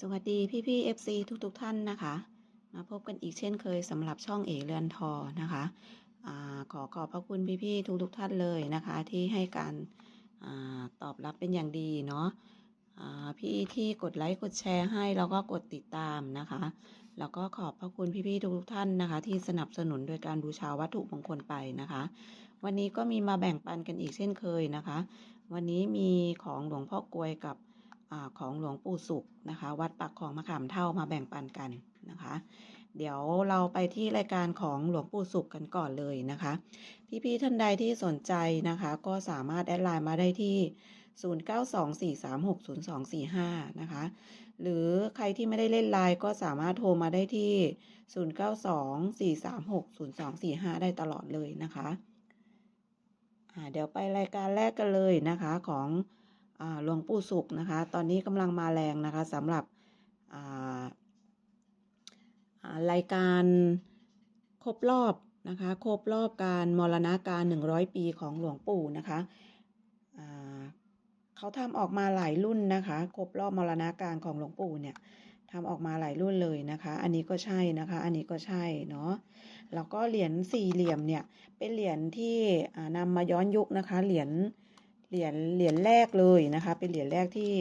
สวัสดีพี่พี่ FC ทุกทุกๆท่านนะคะ มาพบกันอีกเช่นเคยสำหรับช่องเอเรือนทอนะคะอขอขอบพระคุณพี่พี่ทุกทุกๆท่านเลยนะคะ ที่ให้การอาตอบรับเป็นอย่างดีเนาะพี่ที่กดไลค์กดแชร์ให้แล้วก็กดติดตามนะคะ แล้วก็ขอบพระคุณพี่พี่ทุกๆท่านนะคะ ที่สนับสนุนโดยการบูชาวัตถุมงคลไปนะคะ วันนี้ก็มีมาแบ่งปันกันอีกเช่นเคยนะคะ วันนี้มีของหลวงพ่อกลวยกับ ของหลวงปู่สุขนะคะ วัดปักของมะขามเท่ามาแบ่งปันกันนะคะ เดี๋ยวเราไปที่รายการของหลวงปู่สุขกันก่อนเลยนะคะ พี่ๆท่านใดที่สนใจนะคะ ก็สามารถแอดไลน์มาได้ที่ 0924360245 นะคะ หรือใครที่ไม่ได้เล่นไลน์ก็สามารถโทรมาได้ที่ 0924360245 ได้ตลอดเลยนะคะเดี๋ยวไปรายการแรกกันเลยนะคะของ หลวงปู่สุขนะคะ ตอนนี้กำลังมาแรงนะคะสำหรับรายการครบรอบนะคะครบรอบการมรณาการ 100 ปีของหลวงปู่นะคะเขาทำออกมาหลายรุ่นนะคะครบรอบมรณาการของหลวงปู่เนี่ยทำออกมาหลายรุ่นเลยนะคะ อันนี้ก็ใช่นะคะ อันนี้ก็ใช่เนาะ แล้วก็เหรียญสี่เหลี่ยมเนี่ยเป็นเหรียญที่นำมาย้อนยุคนะคะ เหรียญ เหรียญเหรียญแรกเลยนะคะ เป็นเหรียญแรกที่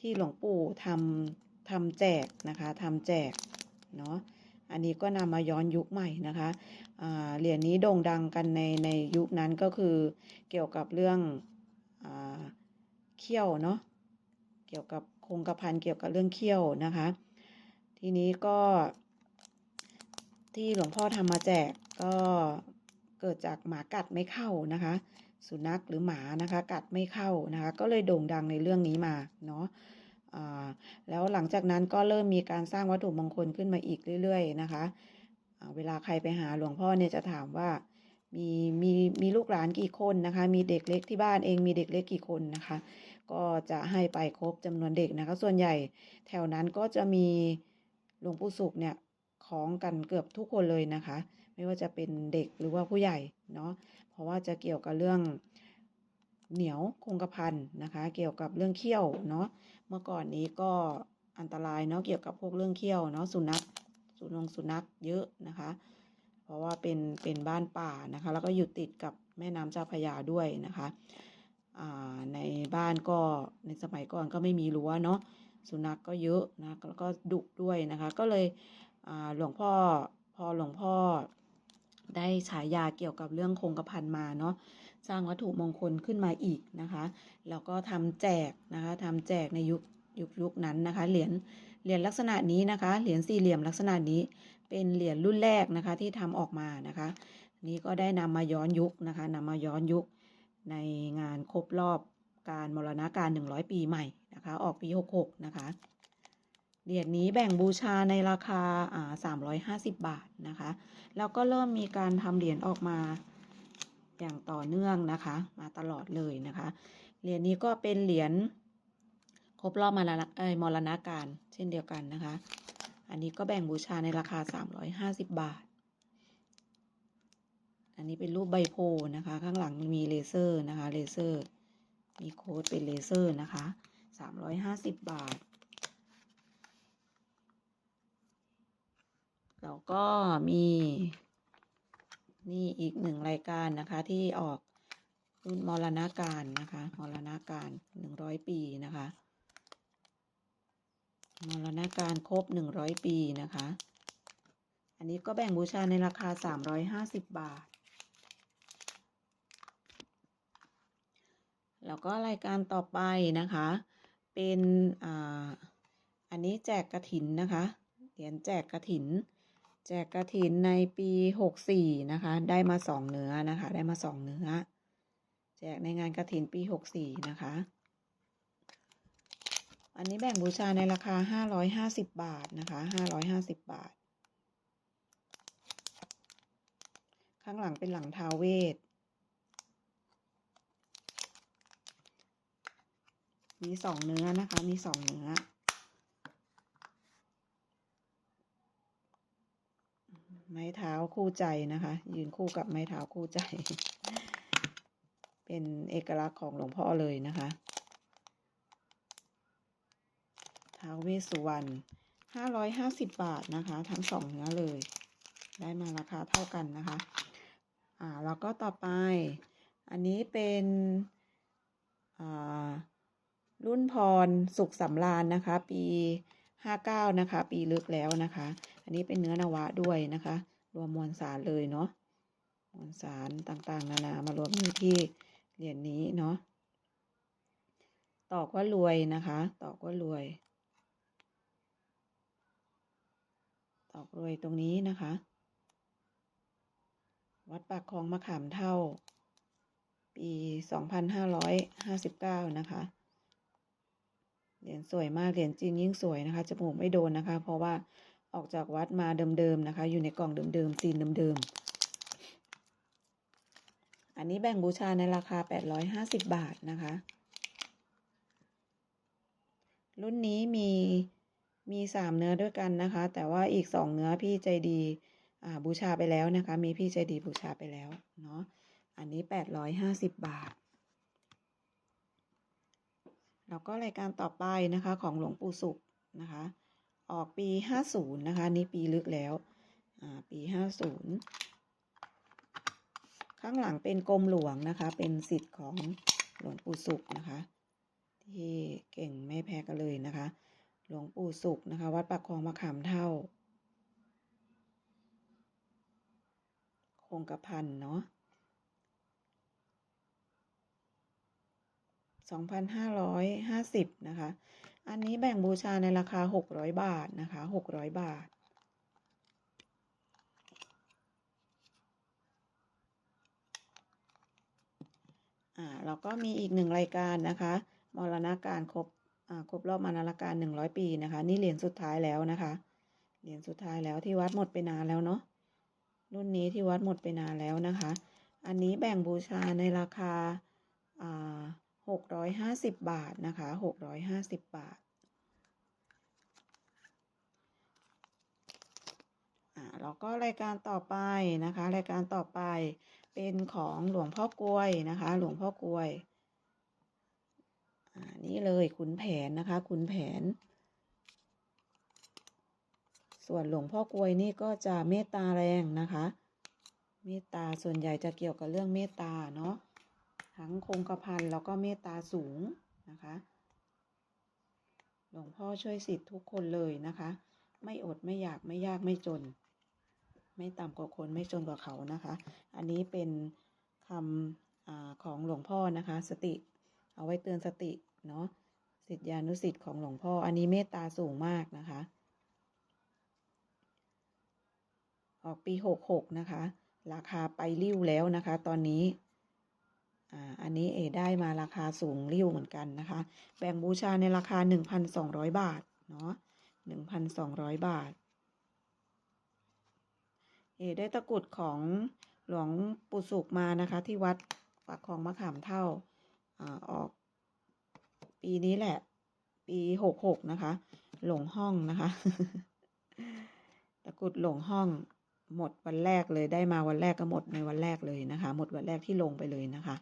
ที่หลวงปู่ทำทำแจกนะคะทำแจกเนาะอันนี้ก็นำมาย้อนยุคใหม่นะคะเหรียญนี้โด่งดังกันในในยุคนั้นก็คือเกี่ยวกับเรื่องอเขี้ยวเนาะเกี่ยวกับคงกระพันเกี่ยวกับเรื่องเขี้ยวนะคะ ทีนี้ก็ที่หลวงพ่อทำมาแจกก็เกิดจากหมากัดไม่เข้านะคะ สุนัขหรือหมานะคะ กัดไม่เข้านะคะ ก็เลยโด่งดังในเรื่องนี้มาเนาะแล้วหลังจากนั้นก็เริ่มมีการสร้างวัตถุมงคลขึ้นมาอีกเรื่อย ๆ นะคะเวลาใครไปหาหลวงพ่อเนี่ยจะถามว่ามีมีมีลูกหลานกี่คนนะคะ มีเด็กเล็กที่บ้านเองมีเด็กเล็กกี่คนนะคะ ก็จะให้ไปครบจำนวนเด็กนะคะ ส่วนใหญ่แถวนั้นก็จะมีหลวงปู่สุขเนี่ยคล้องกันเกือบทุกคนเลยนะคะ ไม่ว่าจะเป็นเด็กหรือว่าผู้ใหญ่เนาะ ราะว่าจะเกี่ยวกับเรื่องเหนียวคงกระพันนะคะ เกี่ยวกับเรื่องเขี้ยวเนาะเมื่อก่อนนี้ก็อันตรายเนาะเกี่ยวกับพวกเรื่องเขี้ยวเนาะสุนัขสุนงสุนัขเยอะนะคะ เพราะว่าเป็นเป็นบ้านป่านะคะ แล้วก็อยู่ติดกับแม่น้ำเจ้าพยาด้วยนะคะในบ้านก็ในสมัยก่อนก็ไม่มีรั้วเนาะสุนัขกก็เยอะนะแล้วก็ดุด้วยนะคะ ก็เลยหลวงพ่อพอหลวงพ่อ ได้ฉายาเกี่ยวกับเรื่องคงกระพันมาเนาะสร้างวัตถุมงคลขึ้นมาอีกนะคะแล้วก็ทำแจกนะคะทำแจกในยุคยุคยุคนั้นนะคะเหรียญเหรียญลักษณะนี้นะคะเหรียญสี่เหลี่ยมลักษณะนี้เป็นเหรียญรุ่นแรกนะคะที่ทำออกมานะคะนี้ก็ได้นำมาย้อนยุคนะคะนำมาย้อนยุคในงานครบรอบการมรณาการ 100 ปีใหม่นะคะ ออกปี 66 นะคะ เหรียญนี้แบ่งบูชาในราคาอ่า350บาทนะคะ แล้วก็เริ่มมีการทำเหรียญออกมาอย่างต่อเนื่องนะคะ มาตลอดเลยนะคะ เหรียญนี้ก็เป็นเหรียญครบรอบมรณะมรณาการเช่นเดียวกันนะคะ อันนี้ก็แบ่งบูชาในราคา350บาท อันนี้เป็นรูปใบโพนะคะ ข้างหลังมีเลเซอร์นะคะ เลเซอร์ มีโค้ดเป็นเลเซอร์นะคะ350บาท แล้วก็มีนี่อีกหนึ่งรายการนะคะที่ออกรุ่นมรณาการนะคะมรณาการหนึ่งร้อยปีนะคะมรณาการครบหนึ่งร้อยปีนะคะ อันนี้ก็แบ่งบูชาในราคาสามร้อยห้าสิบบาท แล้วก็รายการต่อไปนะคะ เป็นอ่าอันนี้แจกกระถินนะคะเหรียญแจกกระถิน แจกกระถินในปีหกสี่นะคะ ได้มาสองเนื้อนะคะ ได้มาสองเนื้อ แจกในงานกระถินปีหกสี่นะคะ อันนี้แบ่งบูชาในราคาห้าร้อยห้าสิบบาทนะคะห้าร้อยห้าสิบบาท ข้างหลังเป็นหลังทาเวทมีสองเนื้อนะคะ มีสองเนื้อ ไม้เท้าคู่ใจนะคะ ยืนคู่กับไม้เท้าคู่ใจ เป็นเอกลักษณ์ของหลวงพ่อเลยนะคะทท้าเวสสุวรรณห้าร้อยห้าสิบบาทนะคะ ทั้งสองเนื้อเลย ได้มาราคาเท่ากันนะคะอ่าแล้วก็ต่อไป อันนี้เป็นอ่ารุ่นพรสุขสำราญนะคะ ปีห้าเก้านะคะ ปีลึกแล้วนะคะ อันนี้เป็นเนื้อนวะด้วยนะคะ รวมมวลสารเลยเนาะมวลสารต่างๆ นานามารวมอยู่ที่เหรียญนนี้เนาะตอกว่ารวยนะคะ ตอกว่ารวย ตอกรวยตรงนี้นะคะ วัดปากคลองมะขามเท่า ปีสองพันห้าร้อยห้าสิบเก้านะคะ เหรียญสวยมาก เหรียญจีนยิ่งสวยนะคะ จมูกไม่โดนนะคะ เพราะว่า ออกจากวัดมาเดิมๆนะคะ อยู่ในกล่องเดิมๆซีนเดิมๆ อันนี้แบ่งบูชาในราคา 850 บาทนะคะ รุ่นนี้มีมีสามเนื้อด้วยกันนะคะ แต่ว่าอีกสองเนื้อพี่ใจดีอ่าบูชาไปแล้วนะคะ มีพี่ใจดีบูชาไปแล้วเนาะอันนี้ 850 บาท แล้วก็รายการต่อไปนะคะของหลวงปู่สุขนะคะ ออกปี50นะคะ นี่ปีลึกแล้วอ่าปี50ข้างหลังเป็นกรมหลวงนะคะ เป็นสิทธิ์ของหลวงปู่สุขนะคะ ที่เก่งไม่แพ้กันเลยนะคะ หลวงปู่สุขนะคะ วัดปากคลองมะขามเท่า คงกระพันเนาะ2,550นะคะ อันนี้แบ่งบูชาในราคา 600 บาทนะคะ 600 บาท อ่าแล้วก็มีอีกหนึ่งรายการนะคะมรณการครบอ่าครบรอบมรณการ 100 ปีนะคะ นี่เหรียญสุดท้ายแล้วนะคะ เหรียญสุดท้ายแล้วที่วัดหมดไปนานแล้วเนาะ รุ่นนี้ที่วัดหมดไปนานแล้วนะคะ อันนี้แบ่งบูชาในราคา อ่า 650 บาทนะคะ 650 บาทอ่าแล้วก็รายการต่อไปนะคะ รายการต่อไปเป็นของหลวงพ่อกลวยนะคะ หลวงพ่อกลวยอ่านี่เลยขุนแผนนะคะขุนแผน ส่วนหลวงพ่อกลวยนี่ก็จะเมตตาแรงนะคะ เมตตาส่วนใหญ่จะเกี่ยวกับเรื่องเมตตาเนาะ ทั้งคงกระพันแล้วก็เมตตาสูงนะคะ หลวงพ่อช่วยสิทธิ์ทุกคนเลยนะคะ ไม่อดไม่อยากไม่ยากไม่จน ไม่ต่ำกว่าคนไม่จนกว่าเขานะคะ อันนี้เป็นคำอของหลวงพ่อนะคะ สติเอาไว้เตือนสติเนาะสิทธิานุสิทธิ์ของหลวงพ่อ อันนี้เมตตาสูงมากนะคะ ออกปีหกหกนะคะ ราคาไปริ้วแล้วนะคะ ตอนนี้ อันนี้เอได้มาราคาสูงริ้วเหมือนกันนะคะ แบ่งบูชาในราคา 1,200 บาท เนาะ1,200 บาท เอได้ตะกรุดของหลวงปู่สุขมานะคะ ที่วัดปากคลองมะขามเท่าอ่าออก ปีนี้แหละ ปีหกหกนะคะ หลงห้องนะคะ ตะกรุดหลงห้อง หมดวันแรกเลยได้มาวันแรกก็หมดในวันแรกเลยนะคะ หมดวันแรกที่ลงไปเลยนะคะ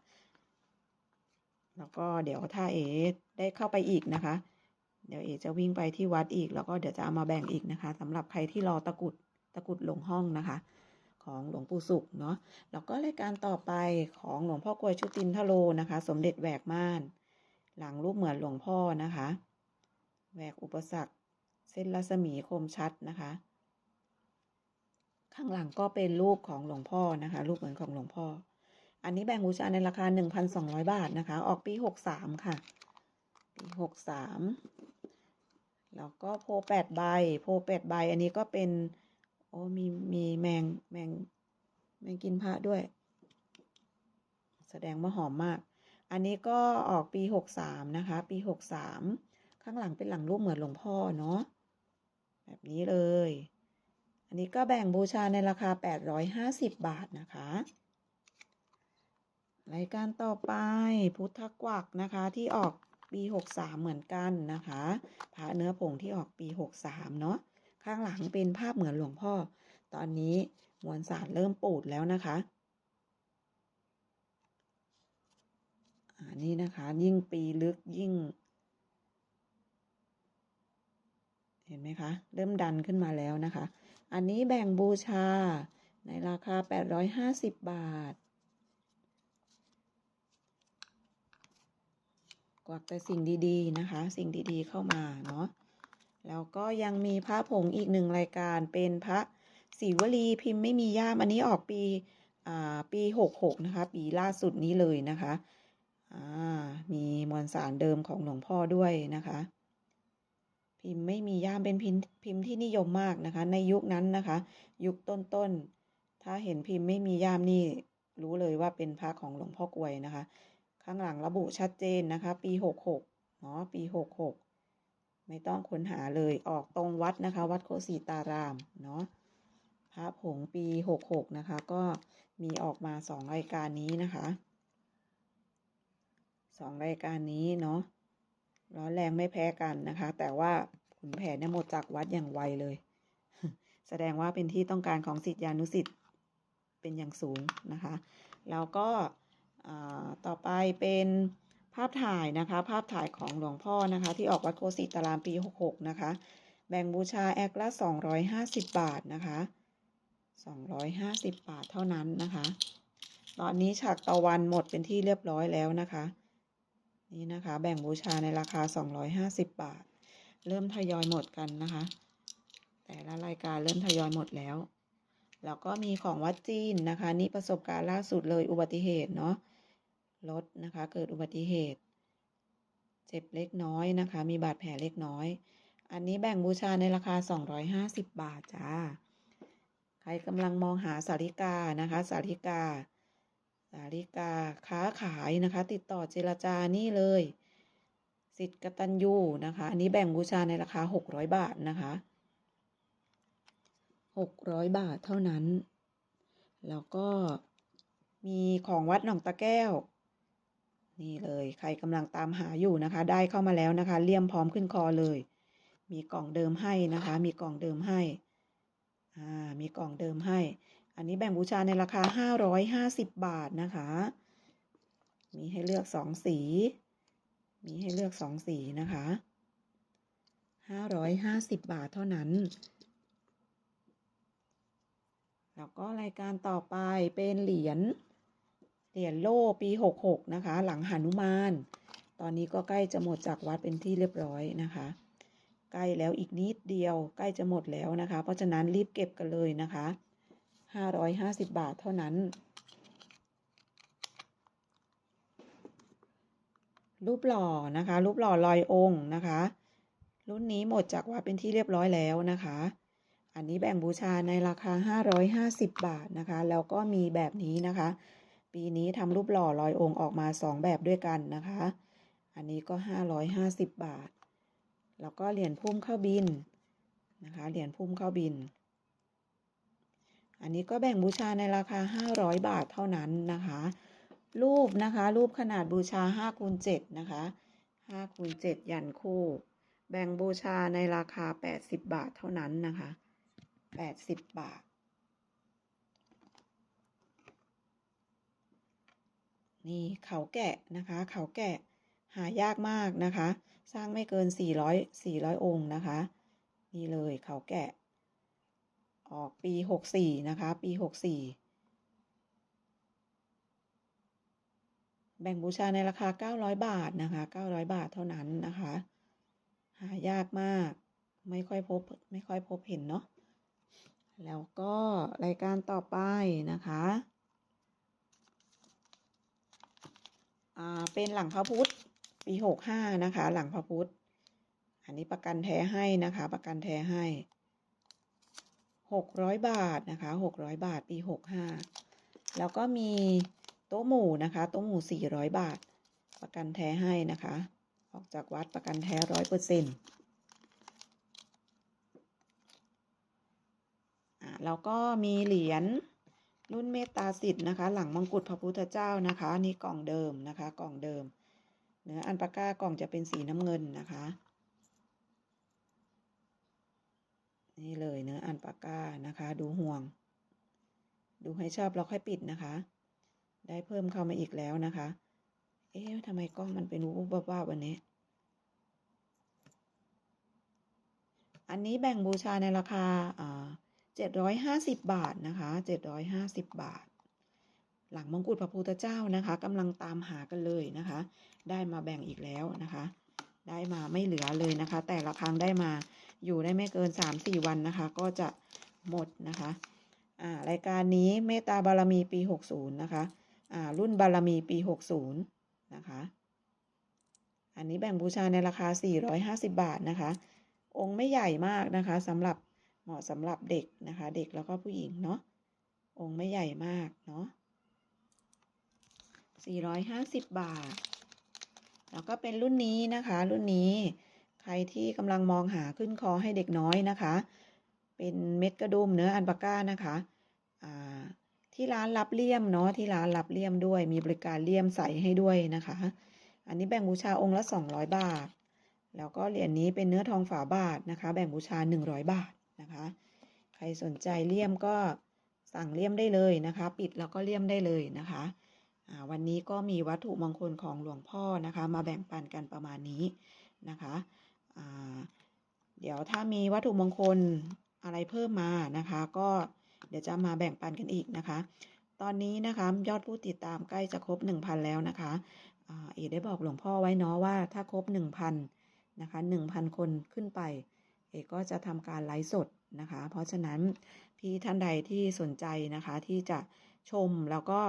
แล้วก็เดี๋ยวถ้าเอได้เข้าไปอีกนะคะ เดี๋ยวเอจะวิ่งไปที่วัดอีก แล้วก็เดี๋ยวจะเอามาแบ่งอีกนะคะสำหรับใครที่รอตะกุดตะกุดหลงห้องนะคะ ของหลวงปู่สุขเนาะแล้วก็รายการต่อไปของหลวงพ่อกวยชุตินทโลนะคะ สมเด็จแหวกม่าน หลังรูปเหมือนหลวงพ่อนะคะแหวกอุปสรรค เส้นรัศมีคมชัดนะคะ ข้างหลังก็เป็นรูปของหลวงพ่อนะคะ รูปเหมือนของหลวงพ่อ อันนี้แบ่งบูชาในราคา 1,200 บาทนะคะ ออกปี 63 ค่ะ ปี63 แล้วก็โพแปดใบ โพแปดใบ อันนี้ก็เป็น โอ้มีมีแมงแมงแมงกินพระด้วย แสดงว่าหอมมาก อันนี้ก็ออกปี 63 นะคะ ปี 63 ข้างหลังเป็นหลังรูปเหมือนหลวงพ่อเนาะแบบนี้เลย อันนี้ก็แบ่งบูชาในราคา 850 บาทนะคะรายการต่อไปพุทธกวักนะคะที่ออกปี 63 เหมือนกันนะคะพระเนื้อผงที่ออกปี 63 เนาะข้างหลังเป็นภาพเหมือนหลวงพ่อ ตอนนี้มวลสารเริ่มปูดแล้วนะคะอันนี้นะคะยิ่งปีลึกยิ่ง เห็นไหมคะ เริ่มดันขึ้นมาแล้วนะคะ อันนี้แบ่งบูชาในราคา 850 บาท กวักแต่สิ่งดีๆนะคะ สิ่งดีๆเข้ามาเนาะ แล้วก็ยังมีพระผงอีกหนึ่งรายการเป็นพระศิวลีพิมพ์ไม่มีย่าม อันนี้ออกปีอ่าปี66นะคะ ปีล่าสุดนี้เลยนะคะอ่ามีมวลสารเดิมของหลวงพ่อด้วยนะคะ พิมพ์ไม่มีย่ามเป็นพิมพ์พิมพ์ที่นิยมมากนะคะ ในยุคนั้นนะคะ ยุคต้นๆ ถ้าเห็นพิมพ์ไม่มีย่ามนี่รู้เลยว่าเป็นพระของหลวงพ่อกวยนะคะ ข้างหลังระบุชัดเจนนะคะ ปีหกหกเนาะปีหกหกไม่ต้องค้นหาเลยออกตรงวัดนะคะ วัดโคสีตารามเนาะพระผงปีหกหกนะคะ ก็มีออกมาสองรายการนี้นะคะสองรายการนี้เนาะ ร้อนแรงไม่แพ้กันนะคะ แต่ว่าขุนแผนเนี่ยหมดจากวัดอย่างไวเลย แสดงว่าเป็นที่ต้องการของสิทธิานุสิทธิ์เป็นอย่างสูงนะคะ แล้วก็ต่อไปเป็นภาพถ่ายนะคะ ภาพถ่ายของหลวงพ่อนะคะ ที่ออกวัดโคสิตารามปี 66 นะคะ แบ่งบูชาแอกละ 250 บาทนะคะ 250 บาทเท่านั้นนะคะ ตอนนี้ฉากตะวันหมดเป็นที่เรียบร้อยแล้วนะคะ นี่นะคะ แบ่งบูชาในราคา 250 บาท เริ่มทยอยหมดกันนะคะ แต่ละรายการเริ่มทยอยหมดแล้ว แล้วก็มีของวัดจีนนะคะ นี่ประสบการณ์ล่าสุดเลยอุบัติเหตุเนาะรถนะคะ เกิดอุบัติเหตุ เจ็บเล็กน้อยนะคะ มีบาดแผลเล็กน้อย อันนี้แบ่งบูชาในราคา 250 บาทจ้า ใครกำลังมองหาสาริกานะคะ สาริกา สาริกาค้าขายนะคะ ติดต่อเจรจานี่เลย สิทธิ์กตัญญูนะคะ อันนี้แบ่งบูชาในราคา 600 บาทนะคะ600 บาทเท่านั้น แล้วก็มีของวัดหนองตะแก้ว นี่เลยใครกำลังตามหาอยู่นะคะ ได้เข้ามาแล้วนะคะ เลี่ยมพร้อมขึ้นคอเลย มีกล่องเดิมให้นะคะ มีกล่องเดิมให้ อ่า มีกล่องเดิมให้ อันนี้แบ่งบูชาในราคา 550 บาทนะคะ มีให้เลือกสองสี มีให้เลือกสองสีนะคะ 550 บาทเท่านั้น แล้วก็รายการต่อไปเป็นเหรียญเหรียญโล่ปีหกหกนะคะ หลังหานุมาน ตอนนี้ก็ใกล้จะหมดจากวัดเป็นที่เรียบร้อยนะคะ ใกล้แล้วอีกนิดเดียว ใกล้จะหมดแล้วนะคะ เพราะฉะนั้นรีบเก็บกันเลยนะคะ ห้าร้อยห้าสิบบาทเท่านั้น รูปหล่อนะคะ รูปหล่อลอยองค์นะคะ รุ่นนี้หมดจากวัดเป็นที่เรียบร้อยแล้วนะคะ อันนี้แบ่งบูชาในราคา 550 บาทนะคะ แล้วก็มีแบบนี้นะคะ ปีนี้ทำรูปหล่อลอยองค์ออกมา 2 แบบด้วยกันนะคะ อันนี้ก็ 550 บาท แล้วก็เหรียญพุ่มเข้าบินนะคะ เหรียญพุ่มเข้าบิน อันนี้ก็แบ่งบูชาในราคา 500 บาทเท่านั้นนะคะ รูปนะคะ รูปขนาดบูชา5คูณ7นะคะ5คูณ7ยันคู่ แบ่งบูชาในราคา 80 บาทเท่านั้นนะคะแปดสิบบาท นี่เขาแกะนะคะ เขาแกะหายากมากนะคะ สร้างไม่เกิน 400 400 องค์นะคะ นี่เลยเขาแกะ ออกปี64นะคะ ปี64แบ่งบูชาในราคา900บาทนะคะ900บาทเท่านั้นนะคะ หายากมากไม่ค่อยพบไม่ค่อยพบเห็นเนาะแล้วก็รายการต่อไปนะคะอ่าเป็นหลังพระพุธปีหกห้านะคะ หลังพระพุธอันนี้ประกันแท้ให้นะคะ ประกันแท้ให้ หกร้อยบาทนะคะหกร้อยบาทปีหกห้าแล้วก็มีโต๊ะหมู่นะคะโต๊ะหมู่สี่ร้อยบาท ประกันแท้ให้นะคะ ออกจากวัดประกันแท้ร้อยเปอร์เซ็นต์แล้วก็มีเหรียญรุ่นเมตตาสิทธิ์นะคะ หลังมงกุฎพระพุทธเจ้านะคะนี่กล่องเดิมนะคะ กล่องเดิม เนื้ออันปาก้ากล่องจะเป็นสีน้ำเงินนะคะ นี่เลยเนื้ออันปาก้านะคะ ดูห่วง ดูให้ชอบเราค่อยปิดนะคะ ได้เพิ่มเข้ามาอีกแล้วนะคะ เอ๊ะทำไมกล้องมันเป็นวูบว้าวันนี้ อันนี้แบ่งบูชาในราคาอ่า750บาทนะคะ750บาท หลังมงกุฎพระพุทธเจ้านะคะกำลังตามหากันเลยนะคะ ได้มาแบ่งอีกแล้วนะคะ ได้มาไม่เหลือเลยนะคะ แต่ละครั้งได้มา อยู่ได้ไม่เกิน 3-4 วันนะคะ ก็จะหมดนะคะอ่ารายการนี้เมตตาบารมีปี 60 นะคะอ่ารุ่นบารมีปี 60 นะคะ อันนี้แบ่งบูชาในราคา 450 บาทนะคะ องค์ไม่ใหญ่มากนะคะสำหรับเหมาะสำหรับเด็กนะคะ เด็กแล้วก็ผู้หญิงเนาะองค์ไม่ใหญ่มากเนาะ450 บาท แล้วก็เป็นรุ่นนี้นะคะ รุ่นนี้ รที่กำลังมองหาขึ้นคอให้เด็กน้อยนะคะ เป็นเม็ดกระดุมเนื้ออันปาก้านะคะที่ร้านรับเลี่ยมเนาะที่ร้านรับเลี่ยมด้วย มีบริการเลี่ยมใส่ให้ด้วยนะคะ อันนี้แบ่งบูชาองค์ละ200 บาท แล้วก็เหรียญนี้เป็นเนื้อทองฝาบาทนะคะ แบ่งบูชา 100 บาทนะคะ ใครสนใจเลี่ยมก็สั่งเลี่ยมได้เลยนะคะ ปิดแล้วก็เลี่ยมได้เลยนะคะวันนี้ก็มีวัตถุมงคลของหลวงพ่อนะคะ มาแบ่งปันกันประมาณนี้นะคะ เดี๋ยวถ้ามีวัตถุมงคลอะไรเพิ่มมานะคะ ก็เดี๋ยวจะมาแบ่งปันกันอีกนะคะ ตอนนี้นะคะยอดผู้ติดตามใกล้จะครบ 1,000 แล้วนะคะเอได้บอกหลวงพ่อไว้เนาะว่าถ้าครบ 1,000นะคะ1,000 คนขึ้นไป เอกก็จะทำการไลฟ์สดนะคะ เพราะฉะนั้นพี่ท่านใดที่สนใจนะคะที่จะชมแล้วก็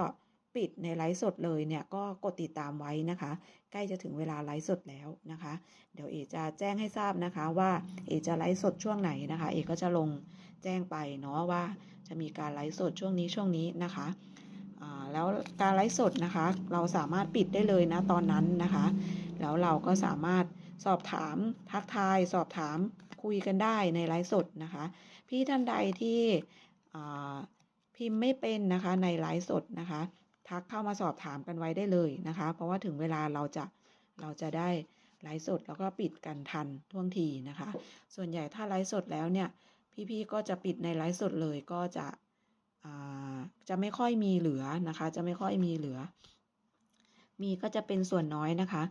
ปิดในไลฟ์สดเลยเนี่ยก็กดติดตามไว้นะคะ ใกล้จะถึงเวลาไลฟ์สดแล้วนะคะ เดี๋ยวเอกจะแจ้งให้ทราบนะคะว่าเอกจะไลฟ์สดช่วงไหนนะคะ เอกก็จะลงแจ้งไปเนาะว่าจะมีการไลฟ์สดช่วงนี้ช่วงนี้นะคะแล้วการไลฟ์สดนะคะ เราสามารถปิดได้เลยนะตอนนั้นนะคะ แล้วเราก็สามารถสอบถามทักทาย สอบถามคุยกันได้ในไลฟ์สดนะคะ พี่ท่านใดที่พิมพ์ไม่เป็นนะคะในไลฟ์สดนะคะ ทักเข้ามาสอบถามกันไว้ได้เลยนะคะ เพราะว่าถึงเวลาเราจะเราจะได้ไลฟ์สดแล้วก็ปิดกันทันท่วงทีนะคะ ส่วนใหญ่ถ้าไลฟ์สดแล้วเนี่ย พี่ๆก็จะปิดในไลฟ์สดเลยก็จะอ่าจะไม่ค่อยมีเหลือนะคะ จะไม่ค่อยมีเหลือ มีก็จะเป็นส่วนน้อยนะคะ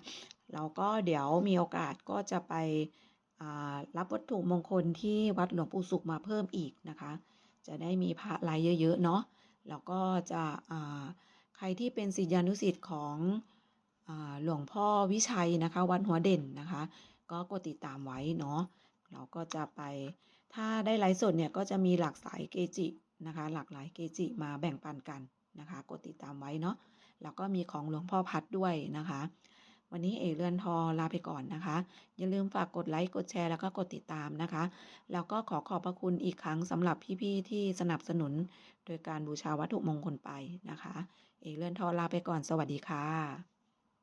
แล้วก็เดี๋ยวมีโอกาสก็จะไปอ่ารับวัตถุมงคลที่วัดหลวงปู่สุขมาเพิ่มอีกนะคะ จะได้มีพระลายเยอะๆเนาะแล้วก็จะอ่า รที่เป็นศิษยานุศิษย์ของอหลวงพ่อวิชัยนะคะวัดหัวเด่นนะคะ ก็กดติดตามไว้เนาะเราก็จะไปถ้าได้ไลฟ์สดเนี่ยก็จะมีหลากสายเกจินะคะ หลากหลายเกจิมาแบ่งปันกันนะคะ กดติดตามไว้เนาะแล้วก็มีของหลวงพ่อพัดด้วยนะคะ วันนี้เอเรือนทอลาไปก่อนนะคะ อย่าลืมฝากกดไลค์กดแชร์แล้วก็กดติดตามนะคะ แล้วก็ขอขอบพระคุณอีกครั้งสำหรับพี่ๆที่สนับสนุน โดยการบูชาวัตถุมงคลไปนะคะ เอเรือนทอลาไปก่อนสวัสดีค่ะ